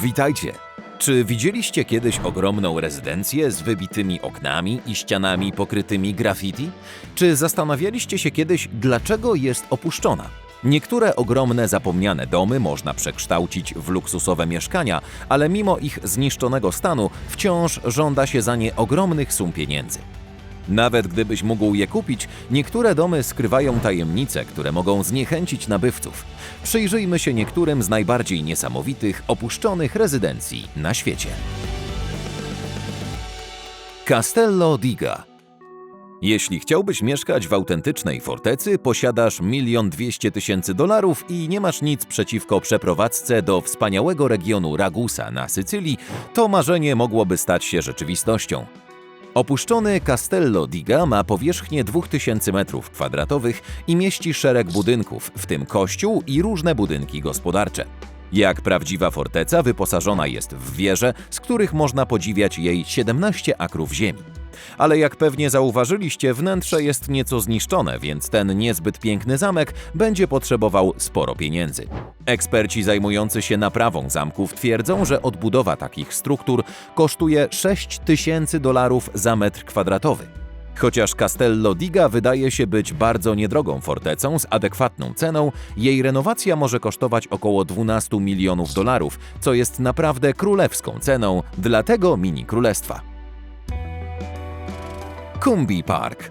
Witajcie! Czy widzieliście kiedyś ogromną rezydencję z wybitymi oknami i ścianami pokrytymi graffiti? Czy zastanawialiście się kiedyś, dlaczego jest opuszczona? Niektóre ogromne zapomniane domy można przekształcić w luksusowe mieszkania, ale mimo ich zniszczonego stanu wciąż żąda się za nie ogromnych sum pieniędzy. Nawet gdybyś mógł je kupić, niektóre domy skrywają tajemnice, które mogą zniechęcić nabywców. Przyjrzyjmy się niektórym z najbardziej niesamowitych, opuszczonych rezydencji na świecie. Castello Diga jeśli chciałbyś mieszkać w autentycznej fortecy, posiadasz milion dwieście tysięcy dolarów i nie masz nic przeciwko przeprowadzce do wspaniałego regionu Ragusa na Sycylii, to marzenie mogłoby stać się rzeczywistością. Opuszczony Castello Diga ma powierzchnię 2000 m2 i mieści szereg budynków, w tym kościół i różne budynki gospodarcze. Jak prawdziwa forteca wyposażona jest w wieże, z których można podziwiać jej 17 akrów ziemi. Ale jak pewnie zauważyliście, wnętrze jest nieco zniszczone, więc ten niezbyt piękny zamek będzie potrzebował sporo pieniędzy. Eksperci zajmujący się naprawą zamków twierdzą, że odbudowa takich struktur kosztuje 6 tysięcy dolarów za metr kwadratowy. Chociaż Castello Diga wydaje się być bardzo niedrogą fortecą z adekwatną ceną, jej renowacja może kosztować około 12 milionów dolarów, co jest naprawdę królewską ceną dla tego mini królestwa. Kumbi Park.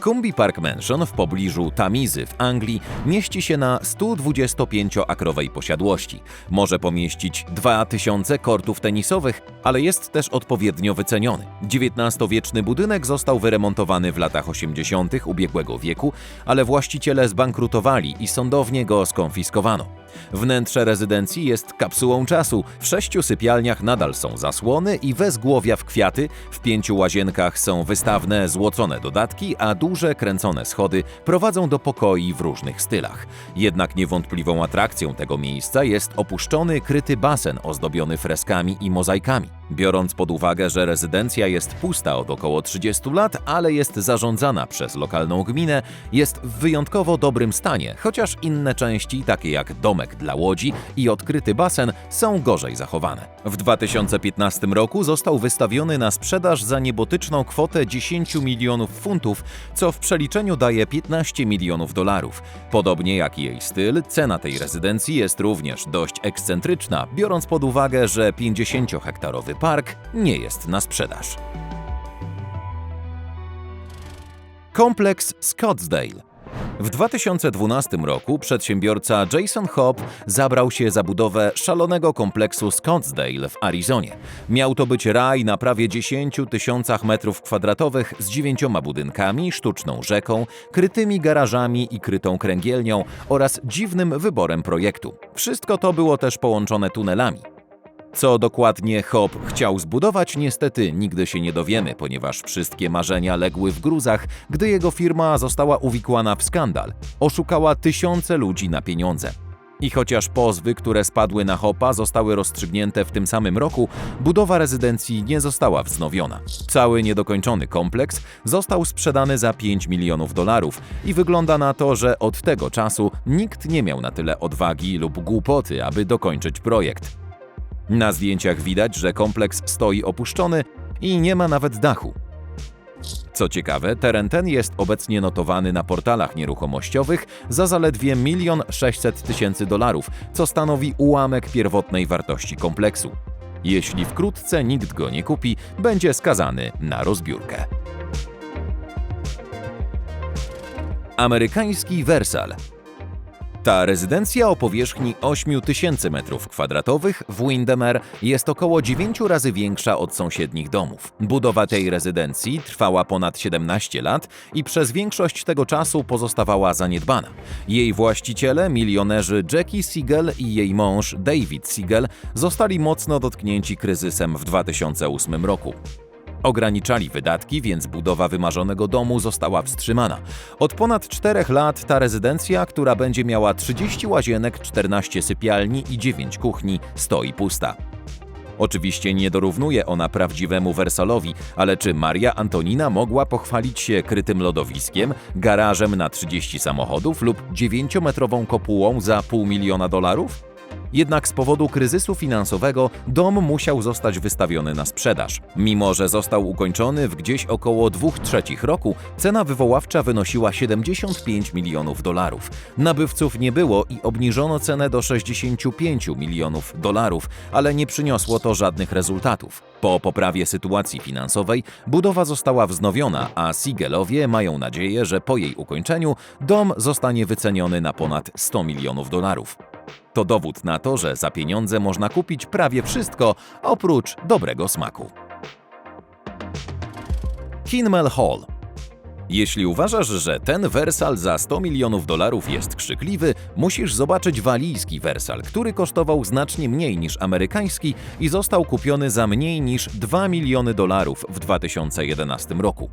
Kumbi Park Mansion w pobliżu Tamizy w Anglii mieści się na 125-akrowej posiadłości. Może pomieścić 2000 kortów tenisowych, ale jest też odpowiednio wyceniony. XIX-wieczny budynek został wyremontowany w latach 80. ubiegłego wieku, ale właściciele zbankrutowali i sądownie go skonfiskowano. Wnętrze rezydencji jest kapsułą czasu. W sześciu sypialniach nadal są zasłony i wezgłowia w kwiaty, w pięciu łazienkach są wystawne złocone dodatki, a duże kręcone schody prowadzą do pokoi w różnych stylach. Jednak niewątpliwą atrakcją tego miejsca jest opuszczony, kryty basen ozdobiony freskami i mozaikami. Biorąc pod uwagę, że rezydencja jest pusta od około 30 lat, ale jest zarządzana przez lokalną gminę, jest w wyjątkowo dobrym stanie, chociaż inne części, takie jak domek dla łodzi i odkryty basen, są gorzej zachowane. W 2015 roku został wystawiony na sprzedaż za niebotyczną kwotę 10 milionów funtów, co w przeliczeniu daje 15 milionów dolarów. Podobnie jak jej styl, cena tej rezydencji jest również dość ekscentryczna, biorąc pod uwagę, że 50-hektarowy park nie jest na sprzedaż. Kompleks Scottsdale. W 2012 roku przedsiębiorca Jason Hobb zabrał się za budowę szalonego kompleksu Scottsdale w Arizonie. Miał to być raj na prawie 10 tysiącach metrów kwadratowych z dziewięcioma budynkami, sztuczną rzeką, krytymi garażami i krytą kręgielnią oraz dziwnym wyborem projektu. Wszystko to było też połączone tunelami. Co dokładnie Hop chciał zbudować, niestety nigdy się nie dowiemy, ponieważ wszystkie marzenia legły w gruzach, gdy jego firma została uwikłana w skandal. Oszukała tysiące ludzi na pieniądze. I chociaż pozwy, które spadły na Hopa, zostały rozstrzygnięte w tym samym roku, budowa rezydencji nie została wznowiona. Cały niedokończony kompleks został sprzedany za 5 milionów dolarów i wygląda na to, że od tego czasu nikt nie miał na tyle odwagi lub głupoty, aby dokończyć projekt. Na zdjęciach widać, że kompleks stoi opuszczony i nie ma nawet dachu. Co ciekawe, teren ten jest obecnie notowany na portalach nieruchomościowych za zaledwie 1 600 tysięcy dolarów, co stanowi ułamek pierwotnej wartości kompleksu. Jeśli wkrótce nikt go nie kupi, będzie skazany na rozbiórkę. Amerykański Wersal ta rezydencja o powierzchni 8000 m2 w Windermere jest około 9 razy większa od sąsiednich domów. Budowa tej rezydencji trwała ponad 17 lat i przez większość tego czasu pozostawała zaniedbana. Jej właściciele, milionerzy Jackie Siegel i jej mąż David Siegel, zostali mocno dotknięci kryzysem w 2008 roku. Ograniczali wydatki, więc budowa wymarzonego domu została wstrzymana. Od ponad czterech lat ta rezydencja, która będzie miała 30 łazienek, 14 sypialni i 9 kuchni, stoi pusta. Oczywiście nie dorównuje ona prawdziwemu Wersalowi, ale czy Maria Antonina mogła pochwalić się krytym lodowiskiem, garażem na 30 samochodów lub 9-metrową kopułą za pół miliona dolarów? Jednak z powodu kryzysu finansowego dom musiał zostać wystawiony na sprzedaż. Mimo, że został ukończony w gdzieś około 2 trzecich roku, cena wywoławcza wynosiła 75 milionów dolarów. Nabywców nie było i obniżono cenę do 65 milionów dolarów, ale nie przyniosło to żadnych rezultatów. Po poprawie sytuacji finansowej budowa została wznowiona, a Siegelowie mają nadzieję, że po jej ukończeniu dom zostanie wyceniony na ponad 100 milionów dolarów. To dowód na to, że za pieniądze można kupić prawie wszystko oprócz dobrego smaku. Kinmel Hall jeśli uważasz, że ten Wersal za 100 milionów dolarów jest krzykliwy, musisz zobaczyć walijski Wersal, który kosztował znacznie mniej niż amerykański i został kupiony za mniej niż 2 miliony dolarów w 2011 roku.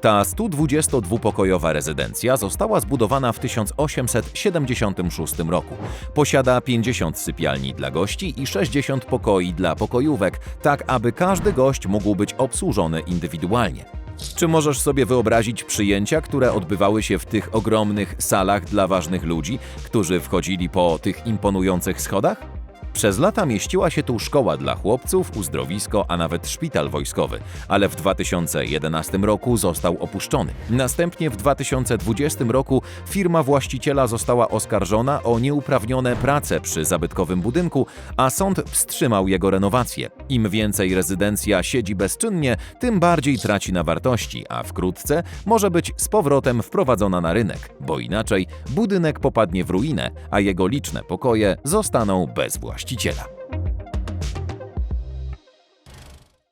Ta 122-pokojowa rezydencja została zbudowana w 1876 roku. Posiada 50 sypialni dla gości i 60 pokoi dla pokojówek, tak aby każdy gość mógł być obsłużony indywidualnie. Czy możesz sobie wyobrazić przyjęcia, które odbywały się w tych ogromnych salach dla ważnych ludzi, którzy wchodzili po tych imponujących schodach? Przez lata mieściła się tu szkoła dla chłopców, uzdrowisko, a nawet szpital wojskowy, ale w 2011 roku został opuszczony. Następnie w 2020 roku firma właściciela została oskarżona o nieuprawnione prace przy zabytkowym budynku, a sąd wstrzymał jego renowację. Im więcej rezydencja siedzi bezczynnie, tym bardziej traci na wartości, a wkrótce może być z powrotem wprowadzona na rynek, bo inaczej budynek popadnie w ruinę, a jego liczne pokoje zostaną bez właściciela.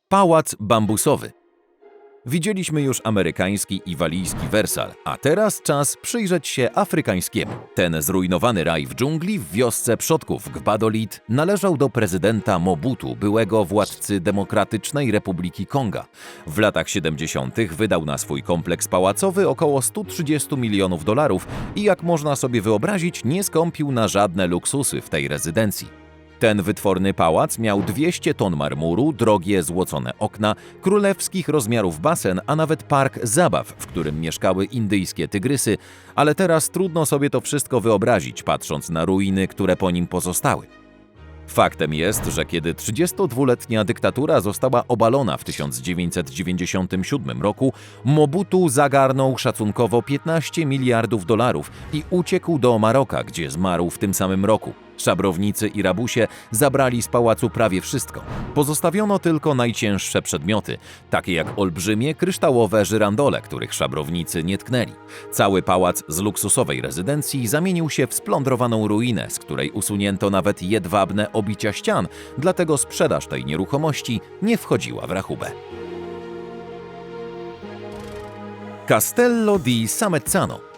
Pałac bambusowy. Widzieliśmy już amerykański i walijski Wersal, a teraz czas przyjrzeć się afrykańskiemu. Ten zrujnowany raj w dżungli w wiosce przodków Gbadolid należał do prezydenta Mobutu, byłego władcy Demokratycznej Republiki Konga. W latach 70. wydał na swój kompleks pałacowy około 130 milionów dolarów i jak można sobie wyobrazić, nie skąpił na żadne luksusy w tej rezydencji. Ten wytworny pałac miał 200 ton marmuru, drogie złocone okna, królewskich rozmiarów basen, a nawet park zabaw, w którym mieszkały indyjskie tygrysy, ale teraz trudno sobie to wszystko wyobrazić, patrząc na ruiny, które po nim pozostały. Faktem jest, że kiedy 32-letnia dyktatura została obalona w 1997 roku, Mobutu zagarnął szacunkowo 15 miliardów dolarów i uciekł do Maroka, gdzie zmarł w tym samym roku. Szabrownicy i rabusie zabrali z pałacu prawie wszystko. Pozostawiono tylko najcięższe przedmioty, takie jak olbrzymie, kryształowe żyrandole, których szabrownicy nie tknęli. Cały pałac z luksusowej rezydencji zamienił się w splądrowaną ruinę, z której usunięto nawet jedwabne obicia ścian, dlatego sprzedaż tej nieruchomości nie wchodziła w rachubę. Castello di Samezzano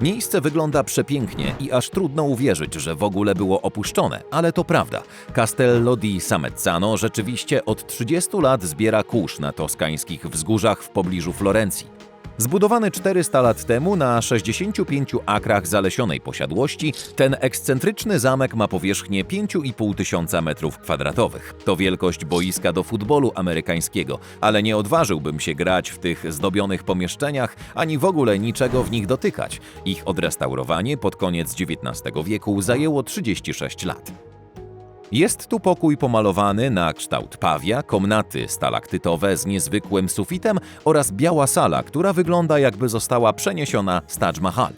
Miejsce wygląda przepięknie i aż trudno uwierzyć, że w ogóle było opuszczone, ale to prawda. Castello di Samezzano rzeczywiście od 30 lat zbiera kurz na toskańskich wzgórzach w pobliżu Florencji. Zbudowany 400 lat temu na 65 akrach zalesionej posiadłości, ten ekscentryczny zamek ma powierzchnię 5,5 tysiąca metrów kwadratowych. To wielkość boiska do futbolu amerykańskiego, ale nie odważyłbym się grać w tych zdobionych pomieszczeniach, ani w ogóle niczego w nich dotykać. Ich odrestaurowanie pod koniec XIX wieku zajęło 36 lat. Jest tu pokój pomalowany na kształt pawia, komnaty stalaktytowe z niezwykłym sufitem oraz biała sala, która wygląda jakby została przeniesiona z Taj Mahal.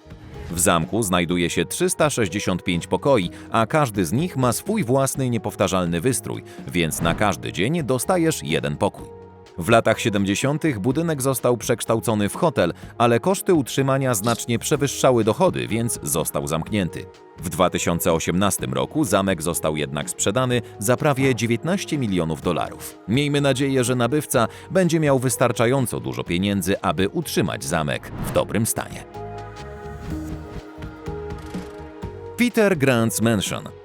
W zamku znajduje się 365 pokoi, a każdy z nich ma swój własny niepowtarzalny wystrój, więc na każdy dzień dostajesz jeden pokój. W latach 70. budynek został przekształcony w hotel, ale koszty utrzymania znacznie przewyższały dochody, więc został zamknięty. W 2018 roku zamek został jednak sprzedany za prawie 19 milionów dolarów. Miejmy nadzieję, że nabywca będzie miał wystarczająco dużo pieniędzy, aby utrzymać zamek w dobrym stanie. Peter Grant's Mansion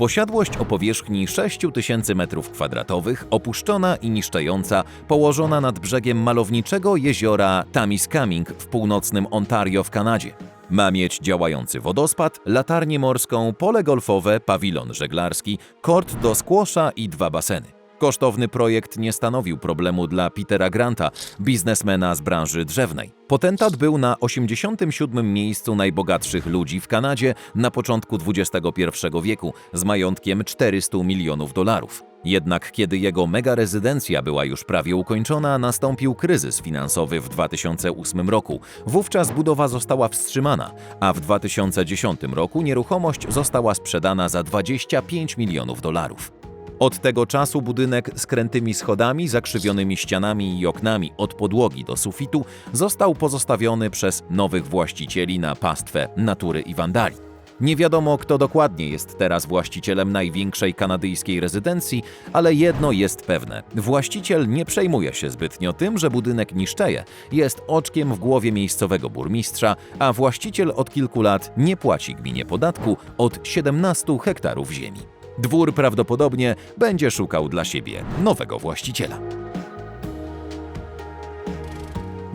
Posiadłość o powierzchni 6000 m2, opuszczona i niszczejąca, położona nad brzegiem malowniczego jeziora Tamiskaming w północnym Ontario w Kanadzie. Ma mieć działający wodospad, latarnię morską, pole golfowe, pawilon żeglarski, kort do skłosza i dwa baseny. Kosztowny projekt nie stanowił problemu dla Petera Granta, biznesmena z branży drzewnej. Potentat był na 87. miejscu najbogatszych ludzi w Kanadzie na początku XXI wieku z majątkiem 400 milionów dolarów. Jednak kiedy jego mega rezydencja była już prawie ukończona, nastąpił kryzys finansowy w 2008 roku. Wówczas budowa została wstrzymana, a w 2010 roku nieruchomość została sprzedana za 25 milionów dolarów. Od tego czasu budynek z krętymi schodami, zakrzywionymi ścianami i oknami od podłogi do sufitu został pozostawiony przez nowych właścicieli na pastwę natury i wandali. Nie wiadomo, kto dokładnie jest teraz właścicielem największej kanadyjskiej rezydencji, ale jedno jest pewne: właściciel nie przejmuje się zbytnio tym, że budynek niszczeje, jest oczkiem w głowie miejscowego burmistrza, a właściciel od kilku lat nie płaci gminie podatku od 17 hektarów ziemi. Dwór prawdopodobnie będzie szukał dla siebie nowego właściciela.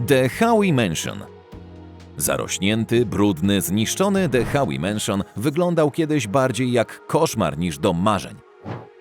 The Howie Mansion Zarośnięty, brudny, zniszczony The Howie Mansion wyglądał kiedyś bardziej jak koszmar niż dom marzeń.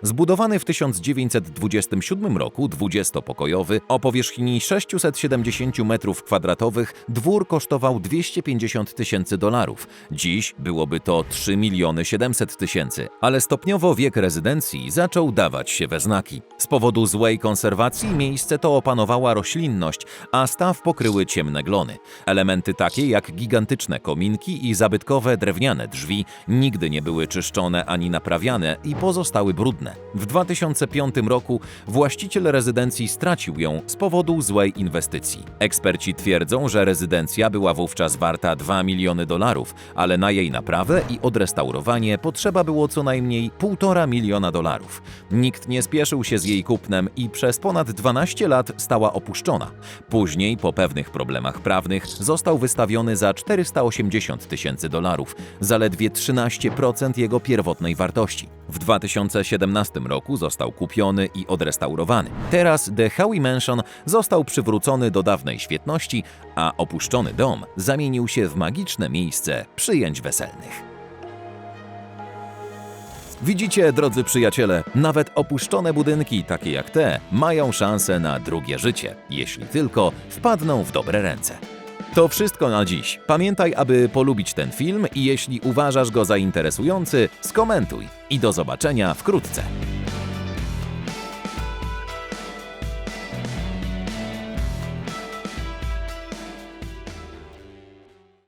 Zbudowany w 1927 roku 20-pokojowy o powierzchni 670 m2 dwór kosztował 250 tysięcy dolarów. Dziś byłoby to 3 miliony 700 tysięcy, ale stopniowo wiek rezydencji zaczął dawać się we znaki. Z powodu złej konserwacji miejsce to opanowała roślinność, a staw pokryły ciemne glony. Elementy takie jak gigantyczne kominki i zabytkowe drewniane drzwi nigdy nie były czyszczone ani naprawiane i pozostały brudne. W 2005 roku właściciel rezydencji stracił ją z powodu złej inwestycji. Eksperci twierdzą, że rezydencja była wówczas warta 2 miliony dolarów, ale na jej naprawę i odrestaurowanie potrzeba było co najmniej 1,5 miliona dolarów. Nikt nie spieszył się z jej kupnem i przez ponad 12 lat stała opuszczona. Później, po pewnych problemach prawnych, został wystawiony za 480 tysięcy dolarów, zaledwie 13% jego pierwotnej wartości. W 2017 roku został kupiony i odrestaurowany. Teraz The Howie Mansion został przywrócony do dawnej świetności, a opuszczony dom zamienił się w magiczne miejsce przyjęć weselnych. Widzicie, drodzy przyjaciele, nawet opuszczone budynki takie jak te mają szansę na drugie życie, jeśli tylko wpadną w dobre ręce. To wszystko na dziś. Pamiętaj, aby polubić ten film i jeśli uważasz go za interesujący, skomentuj. I do zobaczenia wkrótce.